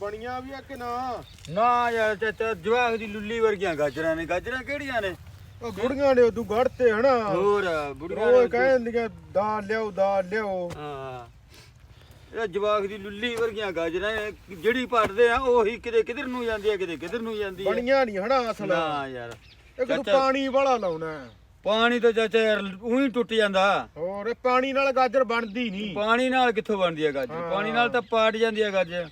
ਬਣੀਆਂ ਵੀ ਆ ਕਿ ਨਾ? ਨਾ ਯਾਰ ਚਾਚਾ ਜਵਾਗ ਦੀ ਲੁੱਲੀ ਵਰਗੀਆਂ ਗਾਜਰਾਂ ਨੇ। ਗਾਜਰਾਂ ਕਿਹੜੀਆਂ ਨੇ? ਉਹ ਗੁੜੀਆਂ ਨੇ ਤੂੰ ਗੜਤੇ ਹਨਾ ਹੋਰ ਬੁੜੀਆਂ ਉਹ ਕਹਿੰਦੀਆਂ ਦਾਲ ਲਿਆਓ ਦਾਲ ਲਿਆਓ। ਹਾਂ। ਇਹ ਜਵਾਗ ਦੀ ਲੁੱਲੀ ਵਰਗੀਆਂ ਗਾਜਰਾਂ ਨੇ। ਜਿਹੜੀ ਪੜਦੇ ਆ ਉਹੀ ਕਿਤੇ ਕਿਧਰ ਨੂੰ ਜਾਂਦੀ ਆ ਕਿਤੇ ਕਿਧਰ ਨੂੰ ਜਾਂਦੀ ਆ। ਬਣੀਆਂ ਨਹੀਂ ਹਨਾ ਅਸਲ। ਨਾ ਯਾਰ। ਇਹ ਤੂੰ ਪਾਣੀ ਵਾਲਾ ਲਾਉਣਾ। ਹੈ। ਪਾਣੀ ਤਾਂ ਚਾਚਾ ਯਾਰ ਉਹੀ ਟੁੱਟ ਜਾਂਦਾ। ਹੋਰ ਇਹ ਪਾਣੀ ਨਾਲ ਗਾਜਰ ਬਣਦੀ ਨਹੀਂ ਪਾਣੀ ਨਾਲ ਕਿੱਥੋਂ ਬਣਦੀ ਆ ਗਾਜਰ? ਹਾਂ। ਪਾਣੀ ਨਾਲ ਤਾਂ ਪਾਟ ਜਾਂਦੀ ਆ ਗਾਜਰ।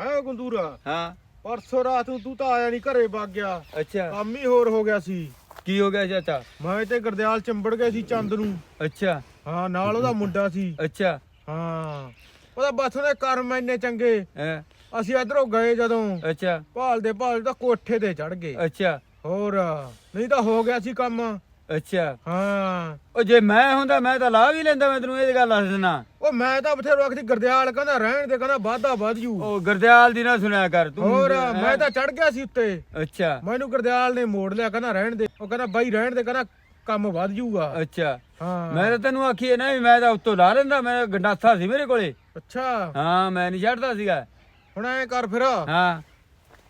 ਹੈ ਗੰਦੂਰਾ? ਹਾਂ। ਪਰਸੋਂ ਰਾਤ ਨੂੰ ਤੂੰ ਤਾਂ ਆਇਆ ਨਹੀਂ ਘਰੇ ਵਗ ਗਿਆ। ਅੱਛਾ। ਕੰਮ ਹੀ ਹੋਰ ਹੋ ਗਿਆ ਸੀ। ਕੀ ਹੋ ਗਿਆ ਚਾਚਾ? ਮੈਂ ਤੇ ਗਰਦਿਆਲ ਚੰਬੜ ਗਏ ਸੀ ਚੰਦ ਨੂੰ। ਅੱਛਾ। ਹਾਂ ਨਾਲ ਉਹਦਾ ਮੁੰਡਾ ਸੀ। ਅੱਛਾ। ਹਾਂ। ਉਹਦਾ ਬਸ ਉਹਦੇ ਕਰਮ ਇੰਨੇ ਚੰਗੇ। ਹੈਂ, ਅਸੀਂ ਇਧਰੋਂ ਗਏ ਜਦੋਂ। ਅੱਛਾ। ਭਾਲਦੇ ਭਾਲਦੇ ਤਾਂ ਕੋਠੇ ਤੇ ਚੜ ਗਏ। ਅੱਛਾ। ਹੋਰ ਨਹੀਂ ਤਾਂ ਹੋ ਗਿਆ ਸੀ ਕੰਮ। ਅੱਛਾ। ਹਾਂ। ਉਹ ਜੇ ਮੈਂ ਹੁੰਦਾ ਮੈਂ ਤਾਂ ਲਾ ਵੀ ਲੈਂਦਾ ਮੈਂ ਤੈਨੂੰ ਇਹ ਗੱਲ ਦੱਸ ਦਿੰਦਾ। ਉਹ ਮੈਂ ਤਾਂ ਬਥੇਰੋ ਆਖਦੀ ਗਰਦਿਆਲ ਕਹਿੰਦਾ ਰਹਿਣ ਦੇ ਕਹਿੰਦਾ ਵਾਧਾ ਵੱਧ ਜੂ। ਉਹ ਗਰਦਿਆਲ ਦੀ ਨਾ ਸੁਣਿਆ ਕਰ ਤੂੰ ਹੋਰ ਹੈਂ? ਮੈਂ ਤਾਂ ਚੜ ਗਿਆ ਸੀ ਉੱਤੇ। ਅੱਛਾ। ਮੈਨੂੰ ਗਰਦਿਆਲ ਨੇ ਮੋੜ ਲਿਆ ਕਹਿੰਦਾ ਰਹਿਣ ਦੇ। ਉਹ ਕਹਿੰਦਾ ਬਾਈ ਰਹਿਣ ਦੇ ਕਹਿੰਦਾ ਕੰਮ ਵੱਧ ਜੂਗਾ। ਅੱਛਾ। ਹਾਂ। ਮੈਂ ਤਾਂ ਤੈਨੂੰ ਆਖੀ ਨਾ ਵੀ ਮੈਂ ਤਾਂ ਉੱਤੋਂ ਲਾ ਲੈਂਦਾ ਮੈਂ ਗੰਡਾਸਾ ਸੀ ਮੇਰੇ ਕੋਲੇ। ਅੱਛਾ। ਹਾਂ ਮੈਂ ਨਹੀਂ ਛੱਡਦਾ ਸੀਗਾ। ਹੁਣ ਐ ਕਰ ਫਿਰ। ਹਾਂ।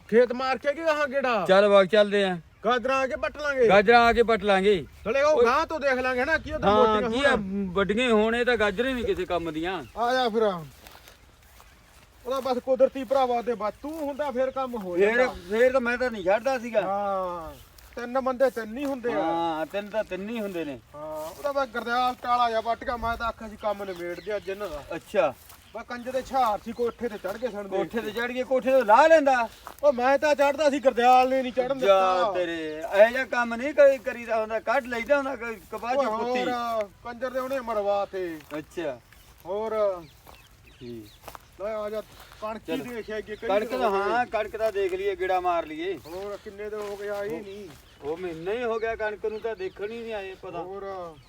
ਖੇਤ ਮਾਰ ਕੇ ਕਿ ਆਹਾਂ ਗੇੜਾ। ਚੱਲ ਬਾਗ ਚੱਲਦੇ ਆ। ਗਾਜਰਾਂ ਆ ਕੇ ਪੱਟ ਲਾਂਗੇ। ਗਾਜਰਾਂ ਆ ਕੇ ਪਟ ਲਾਂਗੇ। ਚਲੇ ਉਹ ਗਾਂ ਤੋਂ ਦੇਖ ਲਾਂਗੇ ਨਾ ਕੀ ਉਹ ਤਾਂ ਹਾਂ ਮੋਟੀਆਂ ਕੀ ਆ ਹੋਣ ਵੱਡੀਆਂ ਹੋਣ ਤਾਂ ਗਾਜਰੇ ਨਹੀਂ ਕਿਸੇ ਕੰਮ ਦੀਆਂ। ਆ ਜਾ ਫਿਰ ਉਹਦਾ ਬਸ ਕੁਦਰਤੀ ਭਰਾਵਾ ਦੇ ਬਸ ਤੂੰ ਹੁੰਦਾ ਫਿਰ ਕੰਮ ਹੋ ਜਾਂਦਾ। ਫੇਰ ਤਾਂ ਮੈਂ ਤਾਂ ਨਹੀਂ ਛੱਡਦਾ ਸੀਗਾ। ਹਾਂ ਤਿੰਨ ਬੰਦੇ ਤਿੰਨ ਹੀ ਹੁੰਦੇ ਆ। ਹਾਂ ਤਿੰਨ ਤਾਂ ਤਿੰਨ ਹੀ ਹੁੰਦੇ ਨੇ। ਹਾਂ ਉਹਦਾ ਬਸ ਗਰਦਿਆਲ ਟਾਲਾ ਜਾ ਪੱਟ ਗਿਆ ਮੈਂ ਤਾਂ ਆਖਿਆ ਸੀ ਕੰਮ ਨਿਬੇੜ ਦਿਆ ਅੱਜ ਇਹਨਾਂ ਦਾ। ਅੱਛਾ। ਬਸ ਕੰਜ ਦੇ ਛਾਰ ਸੀ ਕੋਠੇ ਤੇ ਚੜ ਕੇ ਸਣ ਦੇ ਕੋਠੇ ਤੇ ਚੜ ਕੇ ਕੋਠੇ ਤੋਂ ਲਾ ਲੈਂਦਾ। ਉਹ ਮੈਂ ਤਾਂ ਚੜਦਾ ਸੀ ਗਰਦਿਆਲ ਨੇ ਨਹੀਂ ਚੜਨ ਜਾ ਦਿੱਤਾ। ਤੇਰੇ ਇਹ ਜਿਹਾ ਕੰਮ ਨਹੀਂ ਕਰੀ ਕਰੀਦਾ ਹੁੰਦਾ ਕੱਢ ਲਈਦਾ ਹੁੰਦਾ ਕੋਈ ਕਪਾਹ ਓਏ ਚ ਹੋਰ ਕੰਜਰ ਦੇ ਉਹਨੇ ਮਰਵਾ ਤੇ। ਅੱਛਾ। ਹੋਰ ਠੀਕ। ਲੈ ਆ ਜਾ ਕਣਕ ਹੀ ਦੇਖਿਆ ਕਿ ਕਣਕ ਦਾ ਹਾਂ ਕਣਕ ਦਾ ਦੇਖ ਲਈਏ ਗੇੜਾ ਮਾਰ ਲਈਏ। ਹੋਰ ਕਿੰਨੇ ਦਿਨ ਹੋ ਗਏ ਆਈ ਨਹੀਂ। ਉਹ ਮਹੀਨਾ ਹੀ ਹੋ ਗਿਆ ਕਣਕ ਨੂੰ ਤਾਂ ਦੇਖਣ ਹੀ ਨਹੀਂ ਆਏ ਪਤਾ ਹੋਰ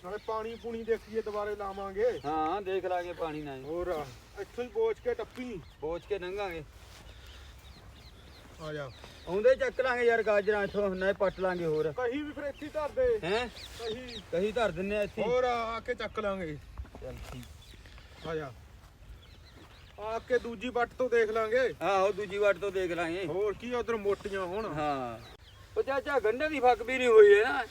ਨਾਲੇ ਪਾਣੀ ਪੂਣੀ ਦੇਖੀਏ ਦੁਬਾਰੇ ਲਾਵਾਂਗੇ। ਹਾਂ ਦੇਖ ਲਾਂਗੇ ਪਾਣੀ ਨਾਲ ਹੋਰ ਇੱਥੋਂ ਹੀ ਬੋਚ ਕੇ ਟੱਪੀ। ਪੋਚ ਕੇ ਲੰਘਾਂਗੇ। ਆ ਜਾ। ਆਉਂਦੇ ਚੱਕ ਲਾਂਗੇ ਯਾਰ ਗਾਜਰਾਂ ਇੱਥੋਂ ਨਾ ਪੱਟ ਲਾਂਗੇ ਹੋਰ। ਕਹੀ ਵੀ ਫਿਰ ਇੱਥੇ ਹੀ ਧਰ ਦੇ। ਹੈ? ਕਹੀ। ਕਹੀ ਧਰ ਦਿੰਨੇ ਆ ਇੱਥੇ ਹੀ। ਹੋਰ ਆ ਕੇ ਚੱਕ ਲਾਂਗੇ। ਚੱਲ ਠੀਕ। ਆ ਜਾ। ਆ ਕੇ ਦੂਜੀ ਵੱਟ ਤੋਂ ਦੇਖ ਲਾਂਗੇ। ਆਹੋ ਦੂਜੀ ਵਾਰ ਤੋਂ ਦੇਖ ਲਾਂਗੇ। ਹੋਰ ਕੀ ਉਧਰ ਮੋਟੀਆਂ ਹੋਣ। ਹਾਂ। ਉਹ ਚਾਚਾ ਗੰਢੇ ਦੀ ਫੱਕ ਵੀ ਨਹੀਂ ਹੋਈ ਹੈ ਨਾ।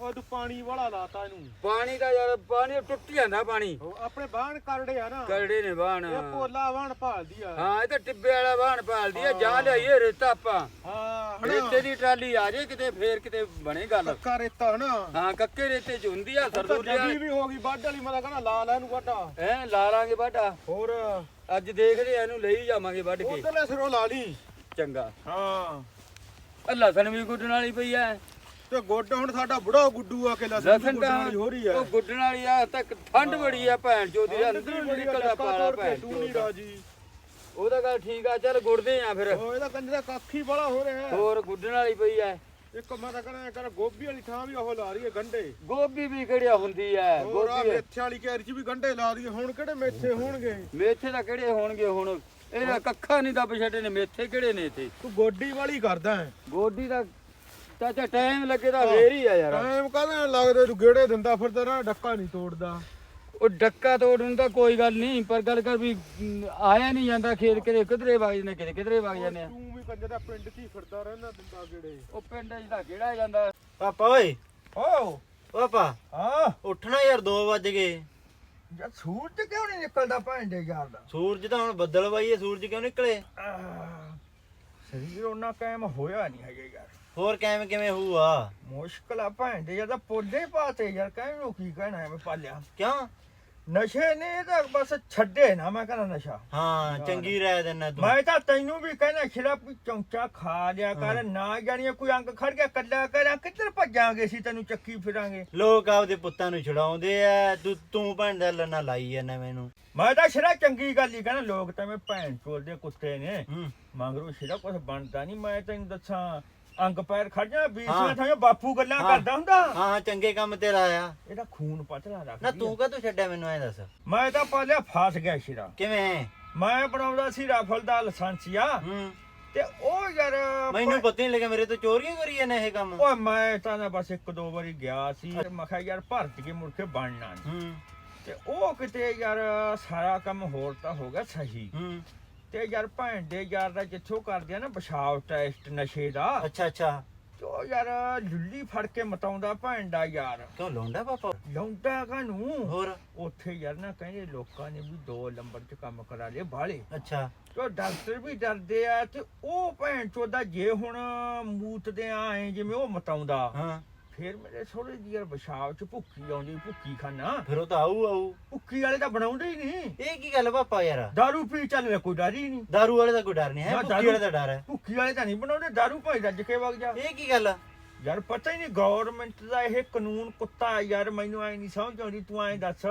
ਉਹ ਤੂੰ ਪਾਣੀ ਵਾਲਾ ਲਾਤਾ ਇਹਨੂੰ। ਪਾਣੀ ਦਾ ਯਾਰ ਪਾਣੀ ਟੁੱਟ ਜਾਂਦਾ ਪਾਣੀ। ਉਹ ਆਪਣੇ ਬਾਹਣ ਕਰੜੇ ਆ ਨਾ। ਕਰੜੇ ਨੇ ਬਾਣ ਇਹ ਪੋਲਾ ਬਾਹਣ ਭਾਲਦੀ ਆ। ਹਾਂ ਇਹ ਤਾਂ ਟਿੱਬੇ ਵਾਲਾ ਬਾਣ ਪਾਲਦੀ ਆ ਜਾ ਲਿਆਈਏ ਰੇਤਾ ਆਪਾਂ। ਹਾਂ ਰੇਤੇ ਦੀ ਟਰਾਲੀ ਆ ਜੇ ਕਿਤੇ ਫੇਰ ਕਿਤੇ ਬਣੇ ਗੱਲ। ਕੱਕਾ ਰੇਤਾ ਹਨਾ। ਹਾਂ ਕੱਕੇ ਰੇਤੇ ਚ ਹੁੰਦੀ ਆ ਸਰਦੂਰ ਜੱਗੀ ਵੀ ਹੋ ਗਈ ਵੱਢ ਵਾਲੀ ਮੈਂ ਤਾਂ ਕਹਿੰਦਾ ਲਾ ਲੈ ਇਹਨੂੰ ਵੱਢਾ। ਐ ਲਾ ਲਾਂਗੇ ਬਾਟਾ ਹੋਰ। ਅੱਜ ਦੇਖਦੇ ਆ ਇਹਨੂੰ ਲਈ ਜਾਵਾਂਗੇ ਵੱਢ ਕੇ। ਉਧਰਲੇ ਸਿਰੋਂ ਲਾ ਲਈ। ਚੰਗਾ। ਹਾਂ। ਲਸਣ ਵੀ ਗੁੱਡਣ ਵਾਲੀ ਪਈ ਐ ਤੇ ਗੁੱਡ ਹੁਣ ਸਾਡਾ ਬੁੜਾ ਗੁੱਡੂ ਆ ਕੇ ਲਸਣ ਲਸਣ ਤਾਂ ਵਾਲੀ ਹੋ ਰਹੀ ਆ। ਉਹ ਗੁੱਡਣ ਵਾਲੀ ਆ ਤੱਕ ਠੰਡ ਬੜੀ ਆ ਭੈਣ ਚੋਦੀ ਦਾ ਅੰਦਰ ਹੀ ਨਿਕਲਦਾ ਪਾਲਾ ਭੈਣ ਤੂੰ ਨਹੀਂ। ਰਾਜੀ ਉਹਦਾ ਗੱਲ ਠੀਕ ਆ ਚੱਲ ਗੁੱਡਦੇ ਆ ਫਿਰ। ਉਹ ਇਹਦਾ ਕੰਜ ਦਾ ਕੱਖ ਹੀ ਬੜਾ ਹੋ ਰਿਹਾ। ਹੈ ਹੋਰ ਗੁੱਡਣ ਵਾਲੀ ਪਈ ਐ ਇੱਕ ਮੈਂ ਤਾਂ ਕਹਿੰਦਾ ਕਰ ਗੋਭੀ ਵਾਲੀ ਥਾਂ ਵੀ ਉਹ ਲਾ ਰਹੀ ਹੈ ਗੰਡੇ ਗੋਭੀ ਵੀ ਕਿਹੜਿਆ ਹੁੰਦੀ ਐ ਆ ਗੋਭੀ ਮੇਥੇ ਵਾਲੀ ਕੈਰੀ ਚ ਵੀ ਗੰਡੇ ਲਾ ਦਈਏ ਹੁਣ ਕਿਹੜੇ ਮੇਥੇ ਹੋਣਗੇ? ਮੇਥੇ ਤਾਂ ਕਿਹੜੇ ਹੋਣਗੇ ਹੁਣ? ਇਹਦਾ ਕੱਖਾ ਨਹੀਂ ਦੱਬ ਛੱਡੇ ਨੇ ਮੇਥੇ ਕਿਹੜੇ ਨੇ ਇੱਥੇ? ਤੂੰ ਗੋਡੀ ਵਾਲੀ ਕਰਦਾ ਹੈ। ਗੋਡੀ ਦਾ ਚਾਚਾ ਟਾਈਮ ਲੱਗੇ ਤਾਂ ਫੇਰ ਹੀ ਆ ਯਾਰ। ਟਾਈਮ ਕਾਹਦੇ ਲੱਗਦੇ ਤੂੰ ਗੇੜੇ ਦਿੰਦਾ ਫਿਰਦਾ ਨਾ ਡੱਕਾ ਨਹੀਂ ਤੋੜਦਾ। ਉਹ ਡੱਕਾ ਤੋੜਨ ਦਾ ਕੋਈ ਗੱਲ ਨਹੀਂ ਪਰ ਗੱਲ ਕਰ ਵੀ ਆਇਆ ਨਹੀਂ ਜਾਂਦਾ ਖੇਤ ਕਿਤੇ ਕਿਧਰੇ ਵਗ ਜਾਂਦੇ ਕਿਤੇ ਕਿਧਰੇ ਵਗ ਜਾਂਦੇ ਆ। ਤੂੰ ਵੀ ਕੰਜਰ ਦਾ ਪਿੰਡ 'ਚ ਹੀ ਫਿਰਦਾ ਰਹਿੰਦਾ ਦਿੰਦਾ ਗੇੜੇ। ਉਹ ਪਿੰਡ 'ਚ ਤਾਂ ਕਿਹੜਾ ਜਾਂਦਾ। ਪਾਪਾ ਓਏ। ਓ। ਪਾਪਾ। ਹਾਂ। ਉੱਠਣਾ ਯਾਰ 2 ਵਜ ਗਏ। ਯਾ ਸੂਰਜ ਕਿਉਂ ਨਹੀਂ ਨਿਕਲਦਾ ਭਾਂਡੇ ਯਾਰ ਦਾ? ਸੂਰਜ ਤਾਂ ਹੁਣ ਬੱਦਲ ਵਾਈਏ ਸੂਰਜ ਕਿਉਂ ਨਿਕਲੇ? ਸਰੀਰ ਉਹਨਾਂ ਕਾਇਮ ਹੋਇਆ ਨਹੀਂ ਹੈਗਾ ਯਾਰ। ਹੋਰ ਕਿਵੇਂ ਕਿਵੇਂ ਹੋਊਆ ਮੁਸ਼ਕਲ ਆ ਭਾਂਡੇ ਜਦੋਂ ਪੋਲੇ ਪਾਤੇ ਯਾਰ ਕਹਿਣ ਨੂੰ ਕੀ ਕਹਿਣਾ ਐਵੇਂ ਪਾਲਿਆ। ਕਿਉਂ? ਨਸ਼ੇ ਨੇ ਤਾਂ ਬਸ ਛੱਡੇ ਨਾ ਮੈਂ ਕਹਿੰਦਾ ਨਸ਼ਾ। ਹਾਂ ਚੰਗੀ ਰਹਿ ਦੇਣਾ ਤੂੰ। ਮੈਂ ਤਾਂ ਤੈਨੂੰ ਵੀ ਕਹਿੰਦਾ ਵੀ ਚੌਂਚਾ ਖਾ ਲਿਆ ਕਰ ਨਾ ਜਾਣੀਏ ਕੋਈ ਅੰਗ ਖੜ ਗਿਆ ਕੱਲਾ ਕਰਾਂ ਕਿੱਧਰ ਭੱਜਾਂਗੇ ਸੀ ਤੈਨੂੰ ਚੱਕੀ ਫਿਰਾਂਗੇ। ਲੋਕ ਆਪਦੇ ਪੁੱਤਾਂ ਨੂੰ ਛਡਾਉਂਦੇ ਆ ਤੂੰ ਤੂੰ ਭੈਣ ਦਾ ਲੰਨਾ ਲਾਈ ਜਾਂਦਾ ਮੈਨੂੰ ਮੈਂ ਤਾਂ ਸ਼ਰਾ ਚੰਗੀ ਗੱਲ ਹੀ ਕਹਿੰਦਾ ਲੋਕ ਤਾਂ ਮੈਂ ਭੈਣ ਚੋਲ ਦੇ ਕੁੱਤੇ ਨੇ। ਮਗਰੋਂ ਸ਼ਰਾ ਕੁਝ ਬਣਦਾ ਨਹੀਂ ਮੈਂ ਤੈਨੂੰ ਦੱਸਾਂ। ਅੰਗ ਪੈਰ ਖੜ ਜਾ ਬੀਸ ਹਾਂ। ਥਾਂ ਬਾਪੂ ਗੱਲਾਂ ਹਾਂ। ਕਰਦਾ ਹੁੰਦਾ। ਹਾਂ ਹਾਂ ਚੰਗੇ ਕੰਮ ਤੇ ਲਾਇਆ। ਇਹਦਾ ਖੂਨ ਪਤਲਾ ਰੱਖ ਨਾ ਤੂੰ ਕਦੋਂ ਛੱਡਿਆ ਮੈਨੂੰ ਐ ਦੱਸ? ਮੈਂ ਤਾਂ ਪਾਲਿਆ ਫਸ ਗਿਆ ਸ਼ਰਾ। ਕਿਵੇਂ? ਮੈਂ ਬਣਾਉਂਦਾ ਸੀ ਰਾਫਲ ਦਾ ਲਾਇਸੈਂਸੀਆ ਹੂੰ। ਤੇ ਉਹ ਯਾਰ ਮੈਨੂੰ ਪਤਾ ਨਹੀਂ ਲੱਗਾ ਮੇਰੇ ਤੋਂ ਚੋਰੀਆਂ ਕਰੀ ਜਾਂਦੇ ਇਹ ਕੰਮ। ਓਏ ਮੈਂ ਤਾਂ ਨਾ ਬਸ ਇੱਕ ਦੋ ਵਾਰੀ ਗਿਆ ਸੀ। ਮੈਂ ਕਿਹਾ ਯਾਰ ਭਰਤ ਕੇ ਮੁੜ ਕੇ ਬਣਨਾ ਨੀ। ਹੂੰ। ਤੇ ਉਹ ਕਿਤੇ ਯਾਰ ਸਾਰਾ ਕੰਮ ਹੋਰ ਤਾਂ ਹੋ ਗਿਆ ਸਹੀ। ਹੂੰ। ਤੇ ਯਾਰ ਭੈਣ ਦੇ ਯਾਰ ਦਾ ਜਿੱਥੋਂ ਕਰਦੇ ਆ ਨਾ ਪਿਸ਼ਾਬ ਟੈਸਟ ਨਸ਼ੇ ਦਾ। ਅੱਛਾ ਅੱਛਾ। ਤੇ ਯਾਰ ਲੁੱਲੀ ਫੜ ਕੇ ਮਤਾਉਂਦਾ ਭੈਣ ਦਾ ਯਾਰ। ਕਿਉਂ ਲੋਂਡਾ ਪਾਪਾ? ਲੌਂਡਾ ਕਾਨੂੰ ਹੋਰ? ਉੱਥੇ ਯਾਰ ਨਾ ਕਹਿੰਦੇ ਲੋਕਾਂ ਨੇ ਵੀ ਦੋ ਨੰਬਰ 'ਚ ਕੰਮ ਕਰਾ ਲਏ ਬਾਲੇ ਅੱਛਾ। ਤੇ ਡਾਕਟਰ ਵੀ ਡਰਦੇ ਆ ਤੇ ਉਹ ਭੈਣ ਚੋਦਾ ਜੇ ਹੁਣ ਮੂਤ ਦੇ ਆਏ ਜਿਵੇਂ ਉਹ ਮਤਾਉਂਦਾ। ਹਾਂ। ਫਿਰ ਮੇਰੇ ਸਹੁਰੇ ਦੀ ਯਾਰ ਪਿਸ਼ਾਬ 'ਚ ਭੁੱਕੀ ਆਉਂਦੀ ਭੁੱਕੀ ਖਾਨਾ। ਫਿਰ ਉਹ ਤਾਂ ਆਊ ਆਊ। ਭੁੱਕੀ ਵਾਲੇ ਤਾਂ ਬਣਾਉਂਦੇ ਹੀ ਨਹੀਂ। ਇਹ ਕੀ ਗੱਲ ਪਾਪਾ ਯਾਰ? ਦਾਰੂ ਪੀ ਚੱਲ ਰਿਹਾ ਕੋਈ ਡਰ ਹੀ ਨਹੀਂ। ਦਾਰੂ ਵਾਲੇ ਦਾ ਕੋਈ ਡਰ ਨਹੀਂ ਹੈ ਨਾ, ਭੁੱਕੀ ਦਾਰੂ- ਵਾਲੇ ਦਾ ਡਰ ਹੈ। ਭੁੱਕੀ ਵਾਲੇ ਤਾਂ ਨਹੀਂ ਬਣਾਉਂਦੇ ਦਾਰੂ ਭਾਈ ਰੱਜ ਕੇ ਵਗ ਜਾ। ਇਹ ਕੀ ਗੱਲ ਆ? ਯਾਰ ਪਤਾ ਹੀ ਨਹੀਂ ਗਵਰਨਮੈਂਟ ਦਾ ਇਹ ਕਾਨੂੰਨ ਕੁੱਤਾ ਯਾਰ ਮੈਨੂੰ ਐ ਨਹੀਂ ਸਮਝ ਆਉਂਦੀ ਤੂੰ ਐ ਦੱਸ।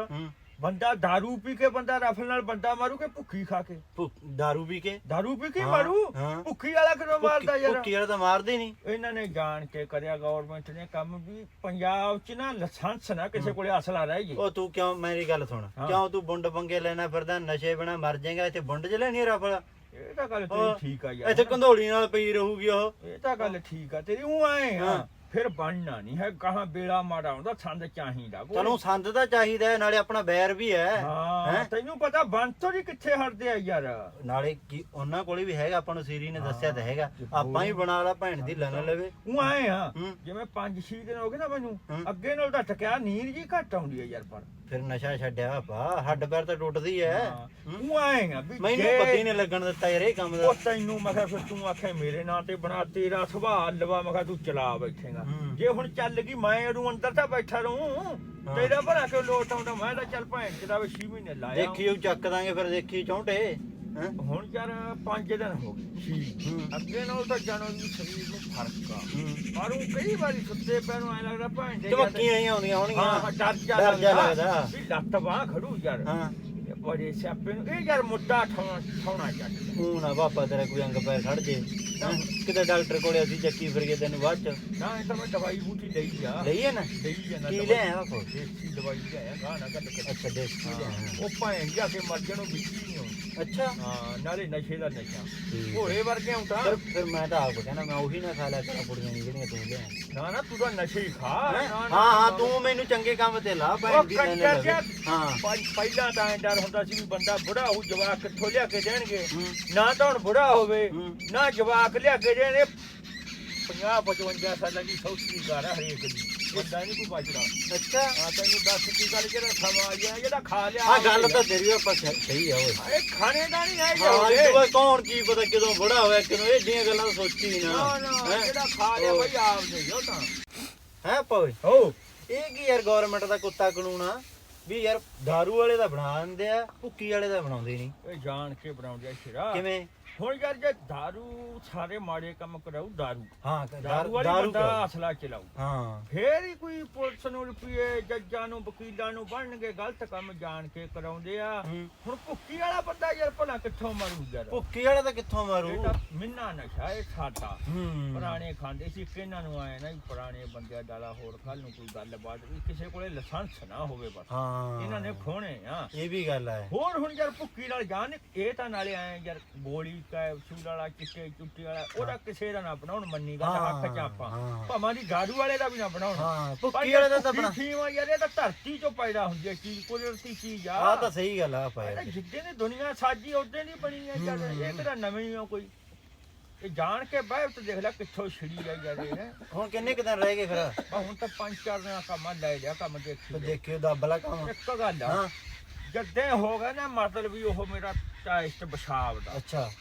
ਬੰਦਾ ਦਾਰੂ ਪੀ ਕੇ ਬੰਦਾ ਰਫਲ ਨਾਲ ਬੰਦਾ ਮਾਰੂ ਕਿ ਭੁੱਖੀ ਖਾ ਕੇ? ਦਾਰੂ ਪੀ ਕੇ? ਦਾਰੂ ਪੀ ਕੇ ਹਾਂ, ਮਾਰੂ? ਹਾਂ। ਭੁੱਖੀ ਵਾਲਾ ਕਿਉਂ ਮਾਰਦਾ ਯਾਰ? ਭੁੱਕੀ ਵਾਲਾ ਤਾਂ ਮਾਰਦੇ ਨਹੀਂ। ਇਹਨਾਂ ਨੇ ਜਾਣ ਕੇ ਕਰਿਆ ਗਵਰਨਮੈਂਟ ਨੇ ਕੰਮ ਵੀ ਪੰਜਾਬ 'ਚ ਨਾ ਲਾਇਸੈਂਸ ਨਾ ਕਿਸੇ ਕੋਲੇ ਅਸਲਾ ਰਹਿ ਜੇ। ਉਹ ਤੂੰ ਕਿਉਂ ਮੇਰੀ ਗੱਲ ਸੁਣ। ਹਾਂ। ਕਿਉਂ ਤੂੰ ਬੁੰਡ ਬੰਗੇ ਲੈਣਾ ਫਿਰਦਾ ਨਸ਼ੇ ਬਣਾ ਮਰ ਜਾਏਗਾ ਇੱਥੇ ਬੁੰਡ ਚ ਲੈਣੀ ਰਫਲ? ਇਹ ਤਾਂ ਗੱਲ। ਤੇਰੀ ਠੀਕ ਆ ਯਾਰ। ਇੱਥੇ ਕੰਧੋਲੀ ਨਾਲ ਪਈ ਰਹੂਗੀ ਉਹ। ਇਹ ਤਾਂ ਗੱਲ ਠੀਕ ਆ ਤੇਰੀ ਉਹ ਆਏ ਹਾਂ। ਹਾਂ। ਫਿਰ ਬਣਨਾ ਨਹੀਂ ਹੈ ਕਹਾਂ ਬੇੜਾ ਮਾੜਾ ਹੁੰਦਾ ਛੰਦ ਚਾਹੀਦਾ ਕੋਈ। ਤੈਨੂੰ ਸੰਦ ਤਾਂ ਚਾਹੀਦਾ ਹੈ, ਨਾਲੇ ਆਪਣਾ ਬੈਰ ਵੀ ਹੈ ਹਾਂ ਹੈਂ? ਤੈਨੂੰ ਪਤਾ ਬੰਦ ਤੋਂ ਨਹੀਂ ਕਿੱਥੇ ਹਟਦੇ ਆ ਯਾਰ ਨਾਲੇ ਕੀ ਉਹਨਾਂ ਕੋਲੇ ਵੀ ਹੈਗਾ ਆਪਾਂ ਨੂੰ ਸੀਰੀ ਨੇ ਦੱਸਿਆ ਤਾਂ ਹੈਗਾ ਆਪਾਂ ਹੀ ਬਣਾ ਲਾ ਭੈਣ ਦੀ ਲੰਨ ਲਵੇ ਉਹ ਆਏ ਆ ਹੂੰ। ਜਿਵੇਂ 5-6 ਦਿਨ ਹੋ ਗਏ ਨਾ ਮੈਨੂੰ ਹੂੰ। ਅੱਗੇ ਨਾਲ ਤਾਂ ਟਕਿਆ ਨੀਂਦ ਜੀ ਘੱਟ ਆਉਂਦੀ ਹੈ ਯਾਰ ਪਰ ਫਿਰ ਨਸ਼ਾ ਛੱਡਿਆ ਪਾ ਹੱਡ ਪੈਰ ਤਾਂ ਟੁੱਟਦੀ ਐ। ਹਾਂ। ਉਹ ਆਏ ਆ ਵੀ ਮੈਨੂੰ ਜੇ- ਪਤਾ ਹੀ ਨਹੀਂ ਲੱਗਣ ਦਿੱਤਾ ਯਾਰ ਇਹ ਕੰਮ ਦਾ। ਉਹ ਤੈਨੂੰ ਮੈਂ ਕਿਹਾ ਫਿਰ ਤੂੰ ਆਖੇ ਮੇਰੇ ਨਾਂ ਤੇ ਬਣਾ ਤੇਰਾ ਸੁਭਾਅ ਲਵਾ ਮੈਂ ਕਿਹਾ ਤੂੰ ਚਲਾ ਬੈਠੇਗਾ। ਹੂੰ। ਜੇ ਹੁਣ ਚੱਲ ਗਈ ਮੈਂ ਇਹਨੂੰ ਅੰਦਰ ਤਾਂ ਬੈਠਾ ਰਹੂੰ। ਤੇਰਾ ਭਰਾ ਕਿਉਂ ਲੋਟ ਆਉਂਦਾ? ਮੈਂ ਤਾਂ ਚੱਲ ਭੈਣ ਚਦਾ ਵੇ 6 ਮਹੀਨੇ ਲਾਇਆ ਦੇਖੀ ਉਹ ਚੱਕ ਦਾਂਗੇ ਫਿਰ ਦੇਖੀ ਚੌਂਟੇ ਹੈਂ? ਹੁਣ ਯਾਰ 5 ਦਿਨ ਹੋ ਗਏ। ਅੱਗੇ ਨਾਲ ਤਾਂ ਜਾਣੋ ਜੀ ਸਰੀਰ ਨੂੰ ਫ਼ਰਕ ਆ। ਪਰ ਉਹ ਕਈ ਵਾਰੀ ਸੁੱਤੇ ਪੈ ਨੂੰ ਐ ਲੱਗਦਾ ਭੈਣ ਦੇ ਧਮਕੀਆਂ ਹੀ ਆਉਂਦੀਆਂ ਹਾਂ ਹੋਣਗੀਆਂ ਡਰ ਜਾ ਡਰ ਲੱਗਦਾ। ਵੀ ਲੱਤ ਬਾਹ ਖੜੂ ਯਾਰ। ਹਾਂ। ਇਹ ਬੜੇ ਸਿਆਪੇ ਨੂੰ ਇਹ ਯਾਰ ਮੁੱਦਾ ਠਾਉਣਾ ਠਾਉਣਾ ਚਾਹੀਦਾ ਤੂੰ ਨਾ ਬਾਪਾ ਤੇਰਾ ਕੋਈ ਅੰਗ ਪੈਰ ਖੜ ਜੇ। ਹੈਂ? ਕਿਤੇ ਡਾਕਟਰ ਕੋਲੇ ਅਸੀਂ ਚੱਕੀ ਫਿਰ ਗਏ ਤੈਨੂੰ ਬਾਅਦ ਚ। ਨਾ ਇਹ ਤਾਂ ਮੈਂ ਦਵਾਈ ਬੂਟੀ ਲਈ ਜਾ ਲਈਏ ਨਾ? ਲਈ ਜਾਣਾ ਕੀ ਦਵਾਈ। ਲਿਆਇਆ ਬਾਪੂ? ਦੇਸੀ ਦਵਾਈ ਲਿਆਇਆ ਗਾਣਾ ਗੱਲ ਕਰ। ਅੱਛਾ ਲਿਆਇਆ। ਉਹ ਭੈਣ ਜਾ ਕੇ ਮਰ ਜਾਣੋ ਵਿੱਚ ਅੱਛਾ ਹਾਂ ਨਾਲੇ ਨਸ਼ੇ ਦਾ ਨਸ਼ਾ ਠੀਕ। ਘੋੜੇ ਵਰਗੇ ਹੁੰਦਾ ਫਿਰ ਫਿਰ ਮੈਂ ਤਾਂ ਆਪ ਕਹਿੰਦਾ ਮੈਂ ਉਹੀ ਨਾ ਖਾ ਲਿਆ ਕਰਾਂ ਕੁੜੀਆਂ ਨੀ ਜਿਹੜੀਆਂ ਤੂੰ ਲਿਆ ਨਾ ਨਾ ਤੂੰ ਤਾਂ ਨਸ਼ੇ ਹੀ ਖਾ ਹੈਂ? ਨਾ, ਹਾਂ ਨਾ, ਹਾਂ ਨਾ। ਤੂੰ ਮੈਨੂੰ ਚੰਗੇ ਕੰਮ ਤੇ ਲਾ ਉਹ ਭੈਣ ਦੀ ਲੈਣ ਕੰਜਰ ਲਵੇ ਜਿਹਾ ਹਾਂ ਪਹਿ- ਪਹਿਲਾਂ ਤਾਂ ਐਂ ਡਰ ਹੁੰਦਾ ਸੀ ਵੀ ਬੰਦਾ ਬੁੜਾ ਹੋ ਜਵਾਕ ਕਿੱਥੋਂ ਲਿਆ ਕੇ ਦੇਣਗੇ ਹੂੰ। ਨਾ ਤਾਂ ਹੁਣ ਬੁੜਾ ਹੋਵੇ ਹੂੰ। ਨਾ ਜਵਾਕ ਲਿਆ ਕੇ ਦੇਣੇ 50 55 ਸਾਲਾਂ ਦੀ ਸੌਸਰੀ ਘਰ ਹਰੇਕ ਦੀ ਬੰਦਾ ਨਹੀਂ ਕੋਈ ਬਚਦਾ ਅੱਛਾ। ਆ ਤੈਨੂੰ ਦੱਸ ਕੀ ਗੱਲ ਜਿਹੜਾ ਸਮਾਂ ਆ ਗਿਆ ਜਿਹੜਾ ਖਾ ਲਿਆ ਹਾਂ ਗੱਲ ਤਾਂ ਤੇਰੀ ਵੀ ਆਪਾਂ ਸਹੀ ਸਹੀ ਆ ਓਏ। ਇਹ ਖਾਣੇ ਦਾ ਨਹੀਂ ਹੈ ਹਾਂ ਜਾਓਗੇ ਇਹ ਕੌਣ ਕੀ ਪਤਾ ਕਦੋਂ ਬੁੜਾ ਹੋਇਆ ਕਦੋਂ ਇਹ ਜਿਹੀਆਂ ਗੱਲਾਂ ਤਾਂ ਸੋਚੀ ਨਾ। ਨਾ ਨਾ ਹੈਂ? ਜਿਹੜਾ ਖਾ ਲਿਆ ਉਹ। ਬਈ ਆਪ ਦੇ ਜੋ ਤਾਂ। ਹੈ ਪੋਏ ਹੋ। ਇਹ ਕੀ ਯਾਰ ਗਵਰਨਮੈਂਟ ਦਾ ਕੁੱਤਾ ਕਾਨੂੰਨ ਆ? ਵੀ ਯਾਰ दारू ਵਾਲੇ ਦਾ ਬਣਾ ਦਿੰਦੇ ਆ ਭੁੱਕੀ ਵਾਲੇ ਦਾ ਬਣਾਉਂਦੇ ਨਹੀਂ ਇਹ ਜਾਣ ਕੇ ਬਣਾਉਂਦੇ ਆ ਸ਼ਰਾ ਕਿਵੇਂ? ਹੁਣ ਯਾਰ ਜੇ दारू ਸਾਰੇ ਮਾੜੇ ਕੰਮ ਕਰਾਉ दारू ਹਾਂ दारू ਵਾਲੀ ਦਾਰੂ ਬੰਦਾ ਅਸਲਾ ਚਲਾਉ ਹਾਂ ਫੇਰ ਹੀ ਕੋਈ ਪੁਲਿਸ ਨੂੰ ਰੁਪਏ ਜੱਜਾਂ ਨੂੰ ਵਕੀਲਾਂ ਨੂੰ ਬਣਨਗੇ ਗਲਤ ਕੰਮ ਜਾਣ ਕੇ ਕਰਾਉਂਦੇ ਆ ਹੂੰ। ਹੁਣ ਭੁੱਕੀ ਵਾਲਾ ਬੰਦਾ ਯਾਰ ਭਲਾ ਕਿੱਥੋਂ ਮਰੂ ਯਾਰ ਭੁੱਕੀ ਵਾਲਾ ਤਾਂ ਕਿੱਥੋਂ ਮਾਰੂ ਇਹ ਤਾਂ ਮਿੰਨਾ ਨਸ਼ਾ ਇਹ ਸਾਡਾ ਹੂੰ ਪੁਰਾਣੇ ਖਾਂਦੇ ਸੀ ਕਿਹਨਾਂ ਨੂੰ ਆਏ ਨਾ ਵੀ ਪੁਰਾਣੇ ਬੰਦਿਆਂ ਡਾਲਾ ਹੋਰ ਕੱਲ ਨੂੰ ਕੋਈ ਗੱਲਬਾਤ ਵੀ ਕਿਸੇ ਕੋਲੇ ਲਾਇਸੈਂਸ ਨਾ ਹੋਵੇ ਬਸ ਹਾਂ ਇਹਨਾਂ ਨੇ ਖੋਣੇ ਆ ਇਹ ਵੀ ਗੱਲ ਹੈ ਹੋਰ ਹੁਣ ਯਾਰ ਭੁੱਕੀ ਨਾਲ ਜਾਣ ਇਹ ਤਾਂ ਨਾਲੇ ਆਏ ਯਾਰ ਗੋਲੀ ਕੈਪਸੂਲ ਵਾਲਾ ਚਿੱਟੇ ਚੁੱਟੀ ਵਾਲਾ ਉਹਦਾ ਕਿਸੇ ਦਾ ਨਾ ਬਣਾਉਣ ਮੰਨੀ ਗਾ ਹੱਕ ਚ ਆਪਾਂ। ਹਾਂ। ਭਾਵੇਂ ਦੀ ਗਾੜੂ ਵਾਲੇ ਦਾ ਵੀ ਨਾ ਬਣਾਉਣ। ਹਾਂ ਭੁੱਕੀ ਵਾਲੇ ਦਾ ਤਾਂ ਬਣਾ ਫੀਮ ਯਾਰ ਇਹ ਤਾਂ ਧਰਤੀ ਚੋਂ ਪੈਦਾ ਹੁੰਦੀ ਹੈ ਚੀਜ਼ ਕੁਦਰਤੀ ਚੀਜ਼ ਆ। ਆ ਤਾਂ ਸਹੀ ਗੱਲ ਆ ਪਾਇਆ ਤਾਂ ਜਿੱਦੇ ਨੇ ਦੁਨੀਆ ਸਾਜੀ ਉਦੋਂ ਦੀ ਬਣੀ ਹੈ ਹੂੰ। ਇਹ ਕਿਹੜਾ ਨਵੀਂ ਆ ਕੋਈ? ਇਹ ਜਾਣ ਕੇ ਬਾਹਰ ਤੇ ਦੇਖ ਲੈ ਕਿੱਥੋਂ ਛਿੜੀ ਆ ਯਾਰ ਇਹ। ਹੁਣ ਕਿੰਨੇ ਕੁ ਦਿਨ ਰਹਿ ਗਏ ਫਿਰ? ਹੁਣ ਤਾਂ ਪੰਜ ਚਾਰ ਦਿਨਾਂ ਕੰਮ ਲੈ ਲਿਆ ਕੰਮ ਤੇ ਦੇਖੀ ਦੇਖਿਓ ਦੱਬਲਾ ਕੰਮ। ਇੱਕ ਗੱਲ ਆ ਹਾਂ। ਜੱਦੇ ਹੋ ਗਿਆ ਨਾ ਮਤਲਬ ਵੀ ਉਹ ਮੇਰਾ ਟੈਸਟ ਪਿਸ਼ਾਬ ਦਾ। ਅੱਛਾ।